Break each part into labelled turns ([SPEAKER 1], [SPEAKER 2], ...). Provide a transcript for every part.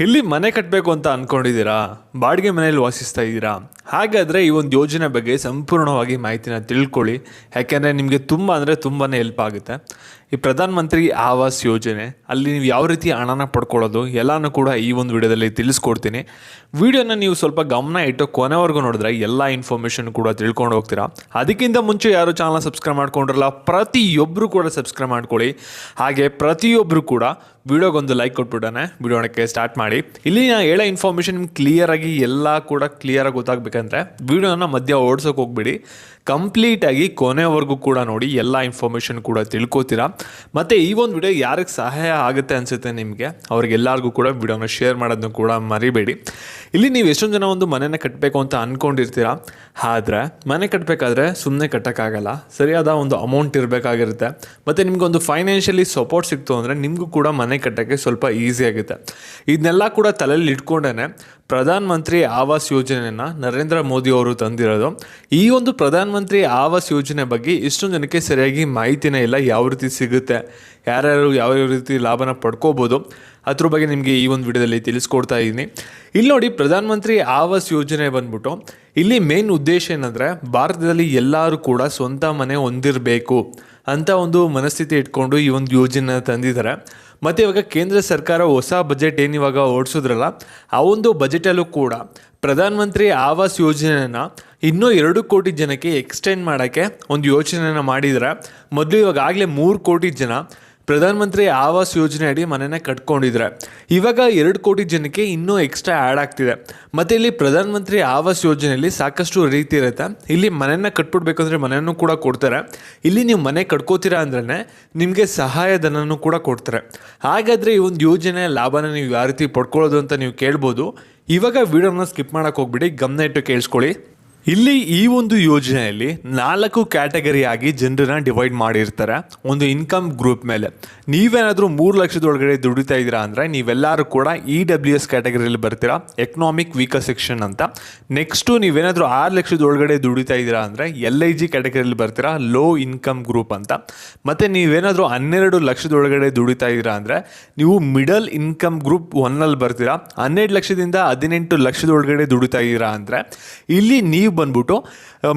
[SPEAKER 1] ಇಲ್ಲಿ ಮನೆ ಕಟ್ಟಬೇಕು ಅಂತ ಅಂದ್ಕೊಂಡಿದ್ದೀರಾ ಬಾಡಿಗೆ ಮನೆಯಲ್ಲಿ ವಾಸಿಸ್ತಾ ಇದ್ದೀರಾ? ಹಾಗಾದರೆ ಈ ಒಂದು ಯೋಜನೆ ಬಗ್ಗೆ ಸಂಪೂರ್ಣವಾಗಿ ಮಾಹಿತಿನ ತಿಳ್ಕೊಳ್ಳಿ. ಯಾಕೆಂದರೆ ನಿಮಗೆ ತುಂಬ ಅಂದರೆ ತುಂಬಾ ಹೆಲ್ಪ್ ಆಗುತ್ತೆ. ಈ ಪ್ರಧಾನ ಮಂತ್ರಿ ಆವಾಸ್ ಯೋಜನೆ, ಅಲ್ಲಿ ನೀವು ಯಾವ ರೀತಿ ಹಣನ ಪಡ್ಕೊಳ್ಳೋದು, ಎಲ್ಲನೂ ಕೂಡ ಈ ಒಂದು ವಿಡಿಯೋದಲ್ಲಿ ತಿಳಿಸ್ಕೊಡ್ತೀನಿ. ವಿಡಿಯೋನ ನೀವು ಸ್ವಲ್ಪ ಗಮನ ಇಟ್ಟು ಕೊನೆವರೆಗೂ ನೋಡಿದ್ರೆ ಎಲ್ಲ ಇನ್ಫಾರ್ಮೇಷನ್ ಕೂಡ ತಿಳ್ಕೊಂಡು ಹೋಗ್ತೀರಾ. ಅದಕ್ಕಿಂತ ಮುಂಚೆ ಯಾರು ಚಾನಲ್ ಸಬ್ಸ್ಕ್ರೈಬ್ ಮಾಡ್ಕೊಂಡಿರಲ್ಲ ಪ್ರತಿಯೊಬ್ಬರು ಕೂಡ ಸಬ್ಸ್ಕ್ರೈಬ್ ಮಾಡ್ಕೊಳ್ಳಿ. ಹಾಗೆ ಪ್ರತಿಯೊಬ್ಬರು ಕೂಡ ವಿಡಿಯೋಗೊಂದು ಲೈಕ್ ಕೊಟ್ಬಿಡೋಣ ವಿಡಿಯೋಣಕ್ಕೆ ಸ್ಟಾರ್ಟ್ ಮಾಡಿ. ಇಲ್ಲಿ ನಾ ಹೇಳೋ ಇನ್ಫಾರ್ಮೇಷನ್ ನಿಮ್ಗೆ ಕ್ಲಿಯರಾಗಿ ಎಲ್ಲ ಕೂಡ ಕ್ಲಿಯರಾಗಿ ಗೊತ್ತಾಗಬೇಕಂದ್ರೆ, ವಿಡಿಯೋನ ಮಧ್ಯ ಓಡಿಸೋಕೆ ಹೋಗ್ಬೇಡಿ. ಕಂಪ್ಲೀಟಾಗಿ ಕೊನೆವರೆಗೂ ಕೂಡ ನೋಡಿ, ಎಲ್ಲ ಇನ್ಫಾರ್ಮೇಷನ್ ಕೂಡ ತಿಳ್ಕೊತೀರಾ. ಮತ್ತು ಈ ಒಂದು ವಿಡಿಯೋ ಯಾರಿಗೆ ಸಹಾಯ ಆಗುತ್ತೆ ಅನಿಸುತ್ತೆ ನಿಮಗೆ? ಅವ್ರಿಗೆಲ್ಲರಿಗೂ ಕೂಡ ವಿಡಿಯೋನ ಶೇರ್ ಮಾಡೋದನ್ನು ಕೂಡ ಮರಿಬೇಡಿ. ಇಲ್ಲಿ ನೀವು ಎಷ್ಟೊಂದು ಜನ ಒಂದು ಮನೆನ ಕಟ್ಟಬೇಕು ಅಂತ ಅಂದ್ಕೊಂಡಿರ್ತೀರಾ ಆದರೆ ಮನೆ ಕಟ್ಟಬೇಕಾದ್ರೆ ಸುಮ್ಮನೆ ಕಟ್ಟೋಕ್ಕಾಗಲ್ಲ. ಸರಿಯಾದ ಒಂದು ಅಮೌಂಟ್ ಇರಬೇಕಾಗಿರುತ್ತೆ. ಮತ್ತು ನಿಮಗೊಂದು ಫೈನಾನ್ಷಿಯಲಿ ಸಪೋರ್ಟ್ ಸಿಕ್ತು ಅಂದರೆ ನಿಮಗೂ ಕೂಡ ಮನೆ ಕಟ್ಟೋಕ್ಕೆ ಸ್ವಲ್ಪ ಈಸಿ ಆಗುತ್ತೆ. ಇದನ್ನೆಲ್ಲ ಕೂಡ ತಲೆಯಲ್ಲಿ ಇಟ್ಕೊಂಡೇ ಪ್ರಧಾನ ಮಂತ್ರಿ ಆವಾಸ್ ಯೋಜನೆಯನ್ನು ನರೇಂದ್ರ ಮೋದಿ ಅವರು ತಂದಿರೋದು. ಈ ಒಂದು ಪ್ರಧಾನ ಮಂತ್ರಿ ಆವಾಸ್ ಯೋಜನೆ ಬಗ್ಗೆ ಇಷ್ಟೊಂದು ಜನಕ್ಕೆ ಸರಿಯಾಗಿ ಮಾಹಿತಿನೇ ಇಲ್ಲ, ಯಾವ ರೀತಿ ಸಿಗುತ್ತೆ, ಯಾರ್ಯಾರು ಯಾವ ರೀತಿ ಲಾಭನ ಪಡ್ಕೋಬೋದು. ಅದ್ರ ಬಗ್ಗೆ ನಿಮಗೆ ಈ ಒಂದು ವಿಡಿಯೋದಲ್ಲಿ ತಿಳಿಸ್ಕೊಡ್ತಾ ಇದ್ದೀನಿ ಇಲ್ಲಿ ನೋಡಿ, ಪ್ರಧಾನ ಮಂತ್ರಿ ಆವಾಸ್ ಯೋಜನೆ ಬಂದ್ಬಿಟ್ಟು, ಇಲ್ಲಿ ಮೇನ್ ಉದ್ದೇಶ ಏನಂದರೆ, ಭಾರತದಲ್ಲಿ ಎಲ್ಲರೂ ಕೂಡ ಸ್ವಂತ ಮನೆ ಹೊಂದಿರಬೇಕು ಅಂತ ಒಂದು ಮನಸ್ಥಿತಿ ಇಟ್ಕೊಂಡು ಈ ಒಂದು ಯೋಜನೆ ತಂದಿದ್ದಾರೆ. ಮತ್ತು ಇವಾಗ ಕೇಂದ್ರ ಸರ್ಕಾರ ಹೊಸ ಬಜೆಟ್ ಏನು ಇವಾಗ ಓಡಿಸಿದ್ರಲ್ಲ, ಆ ಒಂದು ಬಜೆಟಲ್ಲೂ ಕೂಡ ಪ್ರಧಾನ ಮಂತ್ರಿ ಆವಾಸ್ ಯೋಜನೆಯನ್ನು ಇನ್ನೂ ಎರಡು ಕೋಟಿ ಜನಕ್ಕೆ ಎಕ್ಸ್ಟೆಂಡ್ ಮಾಡೋಕ್ಕೆ ಒಂದು ಯೋಚನೆಯನ್ನು ಮಾಡಿದರೆ, ಮೊದಲು ಇವಾಗ ಆಗಲೇ ಮೂರು ಕೋಟಿ ಜನ ಪ್ರಧಾನ ಮಂತ್ರಿ ಆವಾಸ್ ಯೋಜನೆ ಅಡಿ ಮನೆನ ಕಟ್ಕೊಂಡಿದ್ರೆ. ಇವಾಗ ಎರಡು ಕೋಟಿ ಜನಕ್ಕೆ ಇನ್ನೂ ಎಕ್ಸ್ಟ್ರಾ ಆ್ಯಡ್ ಆಗ್ತಿದೆ. ಮತ್ತು ಇಲ್ಲಿ ಪ್ರಧಾನಮಂತ್ರಿ ಆವಾಸ್ ಯೋಜನೆಯಲ್ಲಿ ಸಾಕಷ್ಟು ರೀತಿ ಇರುತ್ತೆ. ಇಲ್ಲಿ ಮನೆಯನ್ನು ಕಟ್ಬಿಡ್ಬೇಕಂದ್ರೆ ಮನೆಯನ್ನು ಕೂಡ ಕೊಡ್ತಾರೆ. ಇಲ್ಲಿ ನೀವು ಮನೆ ಕಟ್ಕೋತೀರಾ ಅಂದ್ರೆ ನಿಮಗೆ ಸಹಾಯಧನನೂ ಕೂಡ ಕೊಡ್ತಾರೆ. ಹಾಗಾದರೆ ಈ ಒಂದು ಯೋಜನೆಯ ಲಾಭನ ನೀವು ಯಾವ ರೀತಿ ಪಡ್ಕೊಳ್ಳೋದು ಅಂತ ನೀವು ಕೇಳ್ಬೋದು. ಇವಾಗ ವಿಡಿಯೋನ ಸ್ಕಿಪ್ ಮಾಡೋಕ್ಕೆ ಹೋಗ್ಬಿಡಿ, ಗಮನ ಇಟ್ಟು ಕೇಳಿಸ್ಕೊಳ್ಳಿ. ಇಲ್ಲಿ ಈ ಒಂದು ಯೋಜನೆಯಲ್ಲಿ ನಾಲ್ಕು ಕ್ಯಾಟಗರಿ ಆಗಿ ಜನರನ್ನ ಡಿವೈಡ್ ಮಾಡಿರ್ತಾರೆ. ಒಂದು ಇನ್ಕಮ್ ಗ್ರೂಪ್ ಮೇಲೆ. ನೀವೇನಾದರೂ ಮೂರು ಲಕ್ಷದೊಳಗಡೆ ದುಡಿತಾ ಇದ್ದೀರಾ ಅಂದರೆ ನೀವೆಲ್ಲರೂ ಕೂಡ ಇ ಡಬ್ಲ್ಯೂ ಎಸ್ ಕ್ಯಾಟಗರಿಯಲ್ಲಿ ಬರ್ತೀರಾ. ಎಕನಾಮಿಕ್ ವೀಕರ್ ಸೆಕ್ಷನ್ ಅಂತ. ನೆಕ್ಸ್ಟು ನೀವೇನಾದರೂ ಆರು ಲಕ್ಷದ ಒಳಗಡೆ ದುಡಿತಾ ಇದ್ದೀರಾ ಅಂದರೆ ಎಲ್ ಐ ಜಿ ಕ್ಯಾಟಗರಿಯಲ್ಲಿ ಬರ್ತೀರಾ. ಲೋ ಇನ್ಕಮ್ ಗ್ರೂಪ್ ಅಂತ. ಮತ್ತು ನೀವೇನಾದರೂ ಹನ್ನೆರಡು ಲಕ್ಷದೊಳಗಡೆ ದುಡಿತಾ ಇದ್ದೀರಾ ಅಂದರೆ ನೀವು ಮಿಡಲ್ ಇನ್ಕಮ್ ಗ್ರೂಪ್ ಒನ್ನಲ್ಲಿ ಬರ್ತೀರಾ. ಹನ್ನೆರಡು ಲಕ್ಷದಿಂದ ಹದಿನೆಂಟು ಲಕ್ಷದೊಳಗಡೆ ದುಡಿತಾ ಇದ್ದೀರಾ ಅಂದರೆ ಇಲ್ಲಿ ನೀವು ಬಂದ್ಬಿಟ್ಟು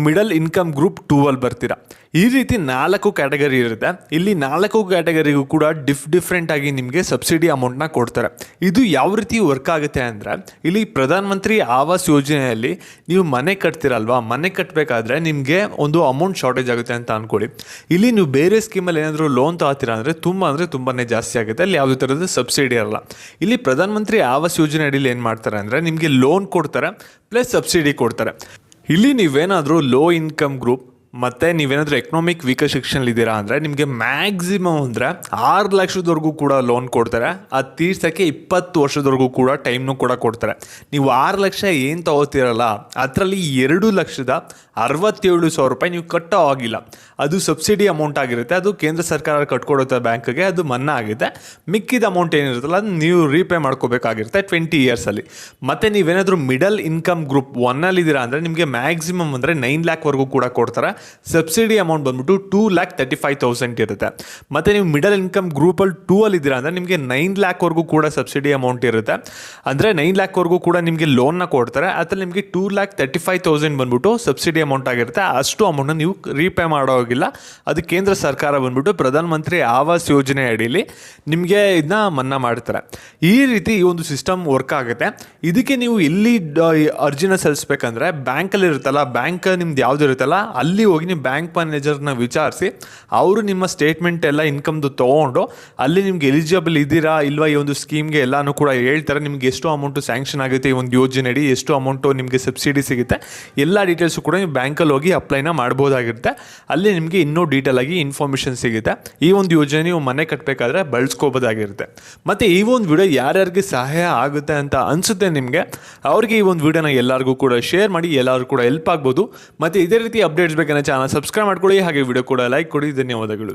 [SPEAKER 1] ಮಿಡಲ್ ಇನ್ಕಮ್ ಗ್ರೂಪ್ ಟೂ ಅಲ್ಲಿ ಬರ್ತೀರಾ. ಈ ರೀತಿ ನಾಲ್ಕು ಕ್ಯಾಟಗರಿ ಇರುತ್ತೆ. ಇಲ್ಲಿ ನಾಲ್ಕು ಕ್ಯಾಟಗರಿಗೂ ಕೂಡ ಡಿಫ್ ಡಿಫ್ರೆಂಟಾಗಿ ನಿಮಗೆ ಸಬ್ಸಿಡಿ ಅಮೌಂಟ್ನ ಕೊಡ್ತಾರೆ. ಇದು ಯಾವ ರೀತಿ ವರ್ಕ್ ಆಗುತ್ತೆ ಅಂದರೆ, ಇಲ್ಲಿ ಪ್ರಧಾನಮಂತ್ರಿ ಆವಾಸ್ ಯೋಜನೆಯಲ್ಲಿ ನೀವು ಮನೆ ಕಟ್ತೀರಲ್ವಾ, ಮನೆ ಕಟ್ಟಬೇಕಾದ್ರೆ ನಿಮಗೆ ಒಂದು ಅಮೌಂಟ್ ಶಾರ್ಟೇಜ್ ಆಗುತ್ತೆ ಅಂತ ಅಂದ್ಕೊಳ್ಳಿ ಇಲ್ಲಿ ನೀವು ಬೇರೆ ಸ್ಕೀಮಲ್ಲಿ ಏನಾದರೂ ಲೋನ್ ತಗೋತೀರ ಅಂದರೆ, ತುಂಬ ಅಂದರೆ ತುಂಬಾ ಜಾಸ್ತಿ ಆಗುತ್ತೆ. ಅಲ್ಲಿ ಯಾವುದೇ ಥರದ ಸಬ್ಸಿಡಿ ಇರಲ್ಲ. ಇಲ್ಲಿ ಪ್ರಧಾನಮಂತ್ರಿ ಆವಾಸ್ ಯೋಜನೆ ಅಡಿಯಲ್ಲಿ ಏನು ಮಾಡ್ತಾರೆ ಅಂದರೆ, ನಿಮಗೆ ಲೋನ್ ಕೊಡ್ತಾರೆ ಪ್ಲಸ್ ಸಬ್ಸಿಡಿ ಕೊಡ್ತಾರೆ. ಇಲ್ಲಿ ನೀವೇನಾದರೂ ಲೋ ಇನ್ಕಮ್ ಗ್ರೂಪ್ ಮತ್ತು ನೀವೇನಾದರೂ ಎಕನಾಮಿಕ್ ವೀಕರ್ ಸೆಕ್ಷನ್ ಇದ್ದೀರಾ ಅಂದರೆ ನಿಮಗೆ ಮ್ಯಾಕ್ಸಿಮಮ್ ಅಂದರೆ ಆರು ಲಕ್ಷದವರೆಗೂ ಕೂಡ ಲೋನ್ ಕೊಡ್ತಾರೆ. ಅದು ತೀರ್ಸೋಕ್ಕೆ ಇಪ್ಪತ್ತು ವರ್ಷದವರೆಗೂ ಕೂಡ ಟೈಮ್ನು ಕೂಡ ಕೊಡ್ತಾರೆ. ನೀವು ಆರು ಲಕ್ಷ ಏನು ತಗೋತೀರಲ್ಲ, ಅದರಲ್ಲಿ ಎರಡು ಲಕ್ಷದ ಅರವತ್ತೇಳು ಸಾವಿರ ರೂಪಾಯಿ ನೀವು ಕಟ್ಟೋ ಆಗಿಲ್ಲ ಅದು ಸಬ್ಸಿಡಿ ಅಮೌಂಟ್ ಆಗಿರುತ್ತೆ, ಅದು ಕೇಂದ್ರ ಸರ್ಕಾರ ಕಟ್ಕೊಡುತ್ತೆ ಬ್ಯಾಂಕ್ಗೆ, ಅದು ಮನ್ನಾ ಆಗಿದೆ ಮಿಕ್ಕಿದ ಅಮೌಂಟ್ ಏನಿರುತ್ತಲ್ಲ ಅದು ನೀವು ರೀಪೇ ಮಾಡ್ಕೋಬೇಕಾಗಿರುತ್ತೆ ಟ್ವೆಂಟಿ ಇಯರ್ಸಲ್ಲಿ ಮತ್ತು ನೀವೇನಾದರೂ ಮಿಡಲ್ ಇನ್ಕಮ್ ಗ್ರೂಪ್ ಒನ್ನಲ್ಲಿದ್ದೀರಾ ಅಂದರೆ ನಿಮಗೆ ಮ್ಯಾಕ್ಸಿಮಮ್ ಅಂದರೆ ನೈನ್ ಲ್ಯಾಕ್ವರೆಗೂ ಕೂಡ ಕೊಡ್ತಾರೆ. ಸಬ್ಸಿಡಿ ಅಮೌಂಟ್ ಬಂದ್ಬಿಟ್ಟು two lakh thirty five thousand ಇರುತ್ತೆ. ಮತ್ತು ನೀವು ಮಿಡಲ್ ಇನ್ಕಮ್ ಗ್ರೂಪಲ್ಲಿ ಟೂ ಅಲ್ಲಿ ಇದ್ದೀರಾ ಅಂದರೆ ನಿಮಗೆ ನೈನ್ ಲ್ಯಾಕ್ವರೆಗೂ ಕೂಡ ಸಬ್ಸಿಡಿ ಅಮೌಂಟ್ ಇರುತ್ತೆ. ಅಂದರೆ ನೈನ್ ಲ್ಯಾಕ್ವರೆಗೂ ಕೂಡ ನಿಮಗೆ ಲೋನ್ನ ಕೊಡ್ತಾರೆ. ಅದ್ರಲ್ಲಿ ನಿಮಗೆ two lakh thirty five thousand ಬಂದ್ಬಿಟ್ಟು ಸಬ್ಸಿಡಿ ಅಮೌಂಟ್ ಆಗಿರುತ್ತೆ. ಅಷ್ಟು ಅಮೌಂಟ್ನ ನೀವು ರೀಪೇ ಮಾಡೋ ಹೋಗಿಲ್ಲ. ಅದು ಕೇಂದ್ರ ಸರ್ಕಾರ ಬಂದ್ಬಿಟ್ಟು ಪ್ರಧಾನ ಮಂತ್ರಿ ಆವಾಸ್ ಯೋಜನೆ ಅಡಿಯಲ್ಲಿ ನಿಮಗೆ ಇದನ್ನ ಮನ್ನಾ ಮಾಡ್ತಾರೆ. ಈ ರೀತಿ ಈ ಒಂದು ಸಿಸ್ಟಮ್ ವರ್ಕ್ ಆಗುತ್ತೆ. ಇದಕ್ಕೆ ನೀವು ಎಲ್ಲಿ ಅರ್ಜಿನ ಸಲ್ಲಿಸ್ಬೇಕಂದ್ರೆ ಬ್ಯಾಂಕಲ್ಲಿ ಇರುತ್ತಲ್ಲ ಬ್ಯಾಂಕ್ ನಿಮ್ದು ಯಾವ್ದು ಇರುತ್ತಲ್ಲ, ಅಲ್ಲಿ ಹೋಗಿ ನೀವು ಬ್ಯಾಂಕ್ ಮ್ಯಾನೇಜರ್ನ ವಿಚಾರಿಸಿ, ಅವರು ನಿಮ್ಮ ಸ್ಟೇಟ್ಮೆಂಟ್ ಎಲ್ಲ ಇನ್ಕಮ್ದು ತೊಗೊಂಡು, ಅಲ್ಲಿ ನಿಮ್ಗೆ ಎಲಿಜಿಬಲ್ ಇದ್ದೀರಾ ಇಲ್ವಾ ಈ ಒಂದು ಸ್ಕೀಮ್ಗೆ ಎಲ್ಲಾನು ಕೂಡ ಹೇಳ್ತಾರೆ. ನಿಮ್ಗೆ ಎಷ್ಟು ಅಮೌಂಟು ಸ್ಯಾಂಕ್ಷನ್ ಆಗುತ್ತೆ ಈ ಒಂದು ಯೋಜನೆ ಅಡಿ ಎಷ್ಟು ಅಮೌಂಟು ನಿಮಗೆ ಸಬ್ಸಿಡಿ ಸಿಗುತ್ತೆ, ಎಲ್ಲ ಡೀಟೇಲ್ಸು ಕೂಡ ನೀವು ಬ್ಯಾಂಕಲ್ಲಿ ಹೋಗಿ ಅಪ್ಲೈನ ಮಾಡ್ಬೋದಾಗಿರುತ್ತೆ. ಅಲ್ಲಿ ನಿಮಗೆ ಇನ್ನೂ ಡೀಟೇಲ್ ಆಗಿ ಇನ್ಫಾರ್ಮೇಷನ್ ಸಿಗುತ್ತೆ. ಈ ಒಂದು ಯೋಜನೆ ನೀವು ಮನೆ ಕಟ್ಟಬೇಕಾದ್ರೆ ಬಳಸ್ಕೋಬೋದಾಗಿರುತ್ತೆ. ಮತ್ತು ಈ ಒಂದು ವಿಡಿಯೋ ಯಾರ್ಯಾರಿಗೆ ಸಹಾಯ ಆಗುತ್ತೆ ಅಂತ ಅನಿಸುತ್ತೆ ನಿಮಗೆ, ಅವ್ರಿಗೆ ಈ ಒಂದು ವಿಡಿಯೋನ ಎಲ್ಲರಿಗೂ ಕೂಡ ಶೇರ್ ಮಾಡಿ, ಎಲ್ಲರೂ ಕೂಡ ಹೆಲ್ಪ್ ಆಗ್ಬೋದು. ಮತ್ತು ಇದೇ ರೀತಿ ಅಪ್ಡೇಟ್ಸ್ ಬೇಕಂದ್ರೆ ಚಾನಲ್ ಸಬ್ಸ್ಕ್ರೈಬ್ ಮಾಡ್ಕೊಳ್ಳಿ. ಹಾಗೆ ವಿಡಿಯೋ ಕೂಡ ಲೈಕ್ ಕೊಡಿ. ಧನ್ಯವಾದಗಳು.